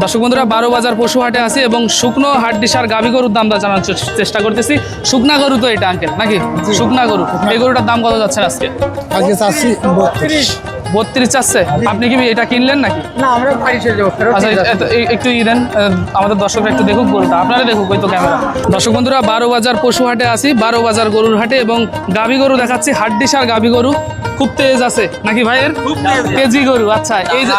দর্শক বন্ধুরা বারো বাজার পশু হাটে আছি এবং শুকনো হাড্ডিসার গাভি গাভী গরুর দামটা জানার চেষ্টা করতেছি। শুকনা গরু তো এটা আঙ্কেল নাকি? শুকনা গরু। এই গরুটার দাম কত যাচ্ছে আজকে? আজকে চাচ্ছি বত্রিশ চাচ্ছে আপনি কি এটা কিনলেন নাকি? না আমরা আচ্ছা। একটু ই দেন আমাদের দর্শকরা একটু দেখুক গরুটা। আপনারা দেখুক ওই তো ক্যামেরা। দর্শক বন্ধুরা বারো বাজার পশু হাটে আছি বারো বাজার গরুর হাটে এবং গাভী গরু দেখাচ্ছি। হাড্ডি সার গাভী গরু খুব তেজ আছে। নাকি ভাইয়ের? কেজি গরু আচ্ছা। এই যে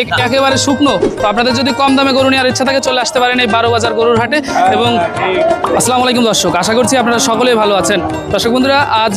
এক- একেবারে শুকনো। তো আপনাদের যদি কম দামে গরু নেওয়ার ইচ্ছা থাকে চলে আসতে পারেন এই বারো বাজার গরুর হাটে। এবং আসসালামু আলাইকুম দর্শক আশা করছি আপনারা সকলেই ভালো আছেন। দর্শক বন্ধুরা আজ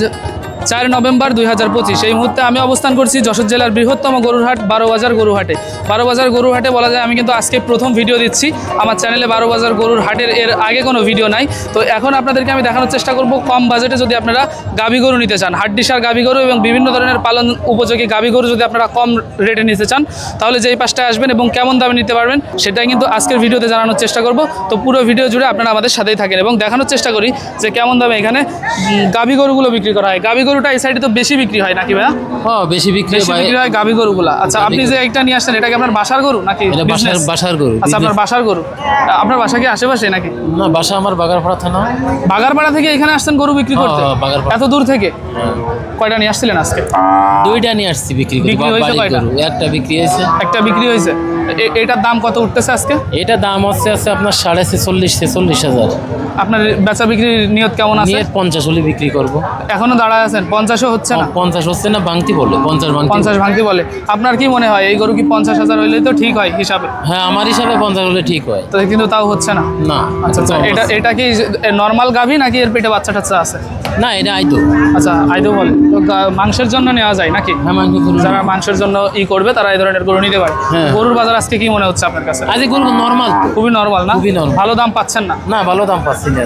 চার নভেম্বর দুই হাজার পঁচিশ। এই মুহূর্তে আমি অবস্থান করছি যশোর জেলার বৃহত্তম গরুরহাট বারো বাজার গরু হাটে বারো বাজার গরুর হাটে বলা যায় আমি কিন্তু আজকে প্রথম ভিডিও দিচ্ছি। আমার চ্যানেলে বারো বাজার গরুর হাটের এর আগে কোনো ভিডিও নাই। তো এখন আপনাদেরকে আমি দেখানোর চেষ্টা করব কম বাজেটে যদি আপনারা গাবি গরু নিতে চান। হাড্ডিসার গাবি গরু এবং বিভিন্ন ধরনের পালন উপযোগী গাবি গরু যদি আপনারা কম রেটে নিতে চান, তাহলে যেই পাশটায় আসবেন এবং কেমন দামে নিতে পারবেন সেটাই কিন্তু আজকের ভিডিওতে জানানোর চেষ্টা করব। তো পুরো ভিডিও জুড়ে আপনারা আমাদের সাথেই থাকেন এবং দেখানোর চেষ্টা করি যে কেমন দামে এখানে গাভী গরুগুলো বিক্রি করা হয়। গাভী গরুটা এই সাইডে তো বেশি বিক্রি হয় নাকি ভাইয়া? হ্যাঁ বেশি বিক্রি বেশি হয় বিক্রি হয় গাভী গরুগুলা। আচ্ছা আপনি যে একটা নিয়ে আসছেন এটা কি আপনার বাসার গরু নাকি এটা বাসার বাসার গরু আচ্ছা আপনার বাসার গরু। আপনার বাসা কি আশেপাশে নাকি? না বাসা আমার বাগারপাড়া থানা। বাগারপাড়া থেকে এখানে আসছেন গরু বিক্রি হ্যাঁ, করতে? হ্যাঁ, এত দূর থেকে? কয়টা নিয়ে আসছিলেন আজকে? দুইটা নিয়ে আসছি বিক্রি করি বিক্রি হয়েছে কয়টা? একটা বিক্রি হয়েছে। একটা বিক্রি হয়েছে। এটার দাম কত উঠতেছে আজকে? এটা দাম হচ্ছে আছে আপনার সাড়ে ছেচল্লিশ ছেচল্লিশ হাজার। আপনার বেচা বিক্রির নিয়ত কেমন আছে? নিয়ে পঞ্চাশ হলে বিক্রি করব। এখনও দাঁড়ায় আছেন? পঞ্চাশও হচ্ছে না? পঞ্চাশ হচ্ছে না ভাঙতি বলে পঞ্চাশ ভাঙতি পঞ্চাশ ভাঙতি বলে। আপনার কি মনে হয় এই গরু কি পঞ্চাশ হাজার হইলেই তো ঠিক হয় হিসাবে? হ্যাঁ আমার হিসাবে পঞ্চাশ হলে ঠিক হয়। তো কিন্তু তাও হচ্ছে না? না আচ্ছা আচ্ছা এটা এটা কি নর্মাল গাভী নাকি এর পেটে বাচ্চা টাচ্চা আছে? না এটা আইতো। আচ্ছা আইদো বলে। তো মাংসের জন্য নেওয়া যায় নাকি? হ্যাঁ মাংস যারা মাংসের জন্য ই করবে তারা এই ধরনের গরু নিতে পারে। হ্যাঁ। গরুর বাজার আজকে কি মনে হচ্ছে আপনার কাছে? আজ গরু নর্মাল খুবই নর্মাল না? খুবই normal। ভালো দাম পাচ্ছেন না? না ভালো দাম পাচ্ছি না।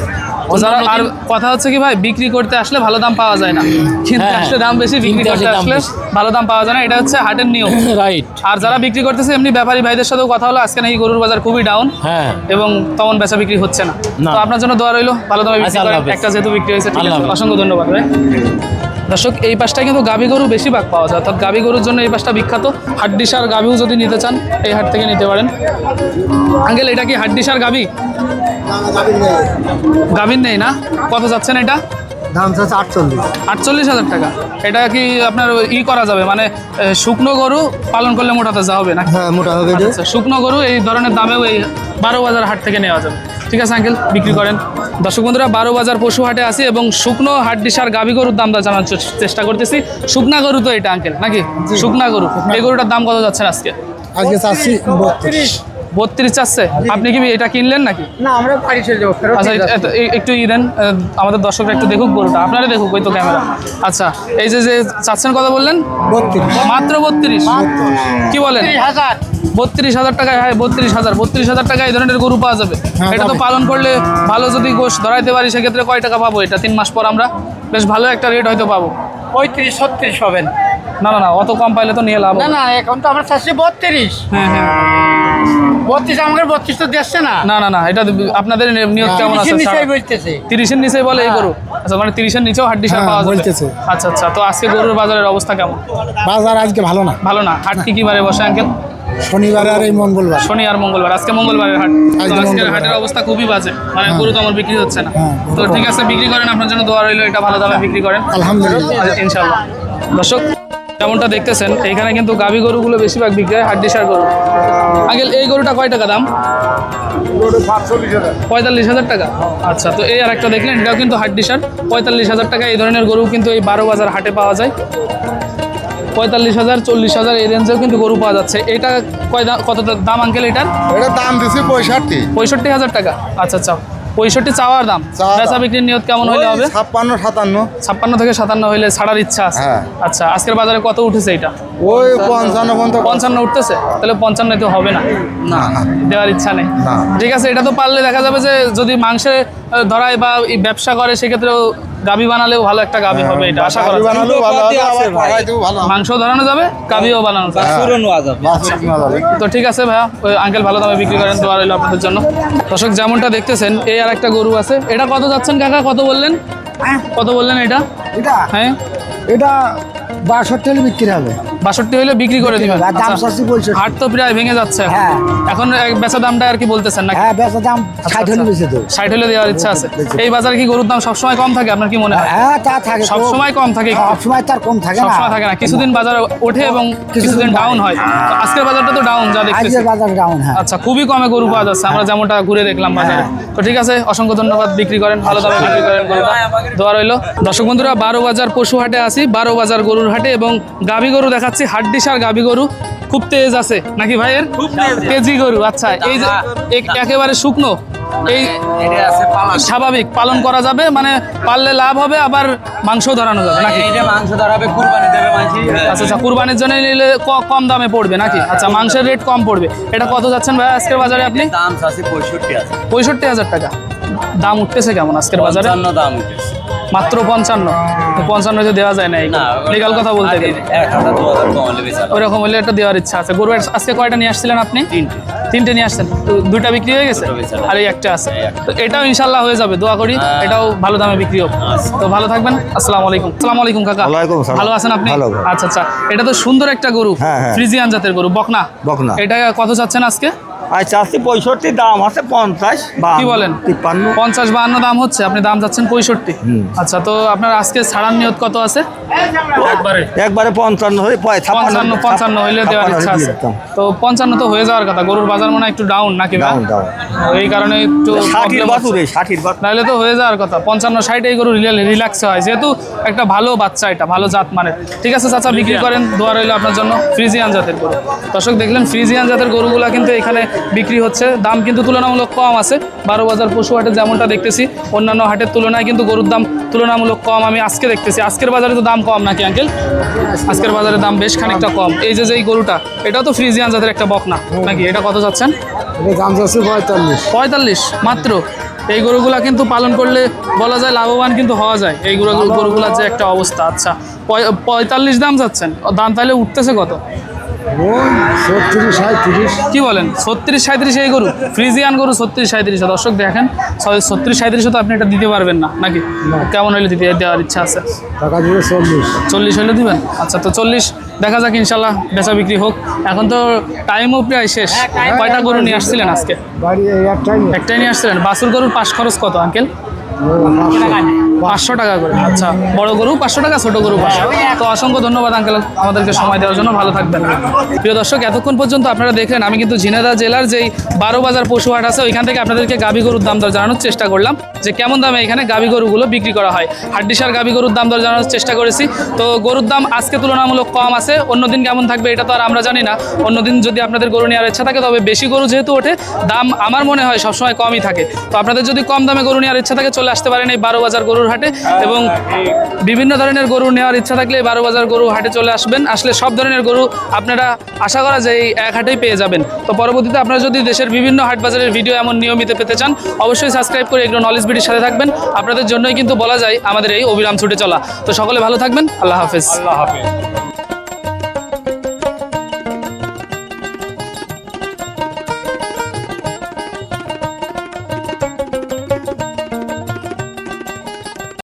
যারা আর কথা হচ্ছে কি ভাই বিক্রি করতে আসলে ভালো দাম পাওয়া যায় না কিনতে হ্যাঁ। আসলে দাম বেশি বিক্রি করতে আসলে। ভালো দাম পাওয়া যায় না এটা হচ্ছে হাটের নিয়ম রাইট আর যারা বিক্রি করতেছে এমনি ব্যাপারী ভাইদের সাথেও কথা হলো আজকে নাকি গরুর বাজার খুবই ডাউন হ্যাঁ এবং তেমন বেচা বিক্রি হচ্ছে না। তো আপনার জন্য দোয়া রইল ভালো দামে বিক্রি আচ্ছা, হাফেজ। একটা যেহেতু বিক্রি হয়েছে ঠিক আছে অসংখ্য ধন্যবাদ ভাই দর্শক এই পাশটায় কিন্তু গাভী গরু বেশি ভাগ পাওয়া যায়। অর্থাৎ গাভী গরুর জন্য এই পাশটা বিখ্যাত। হাড্ডিসার গাভীও যদি নিতে চান এই হাট থেকে নিতে পারেন। আঙ্কেল এটা কি হাড্ডিসার গাভী? গাভীর নেই না? কত যাচ্ছেন এটা? দাম চাচ্ছে আটচল্লিশ। আটচল্লিশ হাজার টাকা। এটা কি আপনার ই করা যাবে? মানে শুকনো গরু পালন করলে মোটাতে যা হবে না হ্যাঁ মোটা হবে। আচ্ছা শুকনো গরু এই ধরনের দামেও এই বারো বাজার হাট থেকে নেওয়া যাবে। ঠিক আছে আঙ্কেল বিক্রি করেন। দর্শক বন্ধুরা বারো বাজার পশু হাটে আছি এবং শুকনো হাড্ডি সার গাভী গরুর দাম জানার চে- চেষ্টা করতেছি। শুকনা গরু তো এটা আঙ্কেল নাকি? শুকনা গরু। এই গরুটার দাম কত যাচ্ছে আজকে? আজকে চাচ্ছি বত্রিশ। বত্রিশ চাচ্ছে? আপনি কি এটা কিনলেন নাকি? না আমরা বাড়ি চলে যাব আচ্ছা একটু ই দেন আমাদের দর্শকরা একটু দেখুক গরুটা। আপনারা দেখুক ওই তো ক্যামেরা। আচ্ছা এই যে যে চাচ্ছেন কথা বললেন? বত্রিশ। মাত্র বত্রিশ? কি বলেন? হাজার। বত্রিশ হাজার টাকায় হ্যাঁ বত্রিশ হাজার বত্রিশ হাজার টাকায় এই ধরনের গরু পাওয়া যাবে। হ্যাঁ, এটা তো পালন করলে ভালো যদি গোশ ধরাইতে পারি সেক্ষেত্রে কয় টাকা পাবো? এটা তিন মাস পর আমরা বেশ ভালো একটা রেট হয়তো পাবো। পঁয়ত্রিশ ছত্রিশ হবেন না না না অত কম পাইলে তো নিয়ে লাভ না না এখন তো আমরা চাচ্ছি বত্রিশ। হ্যাঁ হ্যাঁ। বত্রিশ আমাকে বত্রিশ তো দিচ্ছে না। না না না এটা আপনাদের নিয়োগ কেমন আছে? তিরিশের নিচে বলে এই গরু। আচ্ছা মানে তিরিশের নিচেও হাড্ডি সার হ্যাঁ, পাওয়া যাবে। বলতেছে। আচ্ছা আচ্ছা তো আজকে গরুর বাজারের অবস্থা কেমন? বাজার আজকে ভালো না। ভালো না। হাট কি কি বারে বসে আঙ্কেল? শনিবার আর এই মঙ্গলবার। শনি আর মঙ্গলবার। আজকে মঙ্গলবারের হাট। তো আজকের হাটের অবস্থা খুবই বাজে। মানে গরু তো আমার বিক্রি হচ্ছে না। হ্যাঁ, তো ঠিক আছে বিক্রি করেন আপনার জন্য দোয়া রইল এটা ভালো দামে বিক্রি করেন। আলহামদুলিল্লাহ। ইনশাল্লাহ দর্শক যেমনটা দেখতেছেন এখানে কিন্তু গাভী গরুগুলো বেশিরভাগ বিক্রি হয় হাড্ডি সার গরু। আগে এই গরুটা কয় টাকা দাম? পঁয়তাল্লিশ হাজার টাকা? আচ্ছা তো এই আর একটা দেখলেন এটাও কিন্তু হাড্ডি সার পঁয়তাল্লিশ হাজার টাকা এই ধরনের গরু কিন্তু এই বারো বাজার হাটে পাওয়া যায়। পঁয়তাল্লিশ হাজার চল্লিশ হাজার এই রেঞ্জেও কিন্তু গরু পাওয়া যাচ্ছে। এটা কয় দাম কত দাম আঙ্কেল এটার? এটা দাম দিছি পঁয়ষট্টি। পঁয়ষট্টি হাজার টাকা। আচ্ছা আচ্ছা। পঁয়ষট্টি চাওয়ার দাম? বেচা বিক্রির নিয়ত কেমন হইলে হবে? ছাপ্পান্ন সাতান্ন। ছাপ্পান্ন থেকে সাতান্ন হইলে ছাড়ার ইচ্ছা আছে। হ্যাঁ। আচ্ছা আজকের বাজারে কত উঠেছে এটা? ওই পঞ্চান্ন পর্যন্ত পঞ্চান্ন উঠতেছে? তাহলে পঞ্চান্ন তো হবে না। না দেওয়ার ইচ্ছা নেই। ঠিক আছে এটা তো পারলে দেখা যাবে যে যদি মাংসে ধরায় বা ব্যবসা করে সেক্ষেত্রে গাবি বানালেও ভালো একটা গাবি হবে এটা আশা করা বানালেও ভালো হবে আবার পাড়াইতেও ভালো মাংস ধরানো যাবে গাবিও বানানো যাবে। যাবে। তো ঠিক আছে ভাইয়া ওই আঙ্কেল ভালো দামে বিক্রি করেন তো রইল আপনাদের জন্য। দর্শক যেমনটা দেখতেছেন এই আর একটা গরু আছে। এটা কত যাচ্ছেন কাকা? কত বললেন? কত বললেন এটা? এটা? হ্যাঁ। এটা বাষট্টি বিক্রি হবে। বাষট্টি হইলে বিক্রি করে দিবেন। আর দাম আচ্ছা। চাচ্ছি পঁয়ষট্টি। হাট তো প্রায় ভেঙে যাচ্ছে এখন। হ্যাঁ। এখন বেচা দামটা আর কি বলতেছেন নাকি? হ্যাঁ বেচা দাম ষাট হলে বেশি তো ষাট হলে দেওয়ার ইচ্ছা আছে। এই বাজারে কি গরুর দাম সবসময় কম থাকে? আপনার কি মনে হয়? হ্যাঁ তা থাকে সব কম থাকে একটু। সব সময় তার কম থাকে না। সবসময় থাকে না। কিছুদিন বাজার ওঠে এবং কিছুদিন ডাউন হয়। আজকের বাজারটা তো ডাউন যা দেখতেছি। আজকের বাজার ডাউন হ্যাঁ। আচ্ছা খুবই কমে গরু পাওয়া যাচ্ছে। আমরা যেমনটা ঘুরে দেখলাম বাজারে। তো ঠিক আছে অসংখ্য ধন্যবাদ। বিক্রি করেন ভালো দামে বিক্রি করেন গরুটা। দোয়া রইল। দর্শক বন্ধুরা বারো বাজার পশু হাটে আছি। বারো বাজার গরুর হাটে এবং গাভী গরু দেখাচ্ছি হাড্ডিসার গাভী গরু। খুব তেজ আছে নাকি ভাইয়ের? তেজি। গরু আচ্ছা এই যে একেবারে শুকনো এই স্বাভাবিক পালন করা যাবে মানে পাললে লাভ হবে আবার মাংস ধরানো যাবে নাকি? মাংস ধরাবে কুরবানি দেবে আচ্ছা আচ্ছা কুরবানির জন্য নিলে কম দামে পড়বে নাকি? আচ্ছা মাংসের রেট কম পড়বে। এটা কত যাচ্ছেন ভাই আজকের বাজারে আপনি? দাম আছে পঁয়ষট্টি আছে পঁয়ষট্টি হাজার টাকা। দাম উঠতেছে কেমন আজকের বাজারে? দাম উঠেছে। মাত্র পঞ্চান্ন। পঞ্চান্ন তো দেওয়া যায় না লিগাল কথা বলতে গেলে। ওইরকম হলে একটা দেওয়ার ইচ্ছা আছে। গরু আজকে কয়টা নিয়ে আসছিলেন আপনি? তিনটে। তিনটে নিয়ে আসছেন। তো দুইটা বিক্রি হয়ে গেছে? আর এই একটা আছে। তো এটাও ইনশাল্লাহ হয়ে যাবে। দোয়া করি হ্যাঁ। এটাও ভালো দামে বিক্রি হবে তো ভালো থাকবেন। আসসালামু আলাইকুম। আসসালামু আলাইকুম কাকা। ওয়ালাইকুম ভালো আছেন আপনি। আচ্ছা আচ্ছা। এটা তো সুন্দর একটা গরু। হ্যাঁ, হ্যাঁ। ফ্রিজিয়ান জাতের গরু। বকনা। বকনা। এটা কত চাচ্ছেন আজকে? আচ্ছা আশি পঁয়ষট্টি দাম আছে পঞ্চাশ কি বলেন? তিপ্পান্ন। পঞ্চাশ বাহান্ন দাম হচ্ছে আপনি দাম চাচ্ছেন পঁয়ষট্টি। আচ্ছা তো আপনার আজকে ছাড়ার নিয়ত কত আছে? একবারে। পঞ্চান্ন হয়ে পঞ্চান্ন পঞ্চান্ন হইলে দেওয়ার ইচ্ছা আছে। তো পঞ্চান্ন তো হয়ে যাওয়ার কথা গরুর বাজার মনে একটু ডাউন নাকি ভাই? Down, down। এই কারণে একটু নাহলে তো হয়ে যাওয়ার কথা পঞ্চান্ন ষাট এই গরু রিল্যাক্সে হয় যেহেতু একটা ভালো বাচ্চা এটা ভালো জাত মানে। ঠিক আছে চাচা বিক্রি করেন দোয়া রইল আপনার জন্য ফ্রিজিয়ান জাতের গরু। দর্শক দেখলেন ফ্রিজিয়ান জাতের গরুগুলা কিন্তু এখানে বিক্রি হচ্ছে। দাম কিন্তু তুলনামূলক কম আছে। বারো বাজার পশু হাটে যেমনটা দেখতেছি অন্যান্য হাটের তুলনায় কিন্তু গরুর দাম তুলনামূলক কম আমি আজকে দেখতেছি। আজকের বাজারে তো দাম কম নাকি আঙ্কেল আজকের বাজারে দাম বেশ খানিকটা কম। এই যে যে গরুটা এটাও তো ফ্রিজিয়ান জাতের একটা বকনা নাকি? এটা কত যাচ্ছেন? দাম যাচ্ছে পঁয়তাল্লিশ। পঁয়তাল্লিশ মাত্র। এই গরুগুলা কিন্তু পালন করলে বলা যায় লাভবান কিন্তু হওয়া যায়। এই গরু গরুগুলার যে একটা অবস্থা আচ্ছা। পঁয়তাল্লিশ দাম যাচ্ছেন। দাম তাহলে উঠতেছে কত? কি বলেন? ছত্রিশ সাঁত্রিশ এই গরু? ফ্রিজিয়ান গরু ছত্রিশ সাঁত্রিশ দর্শক দেখেন ছত্রিশ সাঁত্রিশে তো আপনি এটা দিতে পারবেন না নাকি? কেমন হলে দিতে দেওয়ার ইচ্ছা আছে? টাকা চল্লিশ। চল্লিশ হলে দিবেন? আচ্ছা তো চল্লিশ দেখা যাক ইনশাল্লাহ বেচা বিক্রি হোক। এখন তো টাইমও প্রায় শেষ। কয়টা গরু নিয়ে আসছিলেন আজকে? একটাই নিয়ে। আসছিলেন? বাসুর গরুর পাশ খরচ কত আঙ্কেল? পাঁচশো টাকা করে। আচ্ছা। বড় গরু পাঁচশো টাকা ছোট গরু পাঁচশো তো অসংখ্য ধন্যবাদ আঙ্কেল আমাদেরকে সময় দেওয়ার জন্য। ভালো থাকবেন। প্রিয় দর্শক এতক্ষণ পর্যন্ত আপনারা দেখলেন আমি কিন্তু ঝিনাইদহ জেলার যেই বারো বাজার পশু হাট আছে ওইখান থেকে আপনাদেরকে গাভী গরুর দাম দর জানানোর চেষ্টা করলাম যে কেমন দামে এখানে গাভী গরুগুলো বিক্রি করা হয়। হাড্ডিসার গাভী গরুর দাম দর জানানোর চেষ্টা করেছি। তো গরুর দাম আজকে তুলনামূলক কম আছে অন্যদিন কেমন থাকবে এটা তো আর আমরা জানি না। অন্যদিন যদি আপনাদের গরু নেওয়ার ইচ্ছা থাকে তবে বেশি গরু যেহেতু ওঠে দাম আমার মনে হয় সবসময় কমই থাকে। তো আপনাদের যদি কম দামে গরু নেওয়ার ইচ্ছা থাকে চলে আসতে পারেন এই বারো বাজার গরুর হাটে এবং বিভিন্ন ধরনের গরু নেওয়ার ইচ্ছা থাকলে বারো বাজার গরু হাটে চলে আসবেন। আসলে সব ধরনের গরু আপনারা আশা করা যায় এই এক হাটেই পেয়ে যাবেন। তো পরবর্তীতে আপনারা যদি দেশের বিভিন্ন হাট বাজারের ভিডিও এমন নিয়মিত পেতে চান অবশ্যই সাবস্ক্রাইব করে এগুলো নলেজ বিডির সাথে থাকবেন। আপনাদের জন্যই কিন্তু বলা যায় আমাদের এই অবিরাম ছুটে চলা। তো সকলে ভালো থাকবেন। আল্লাহ হাফেজ।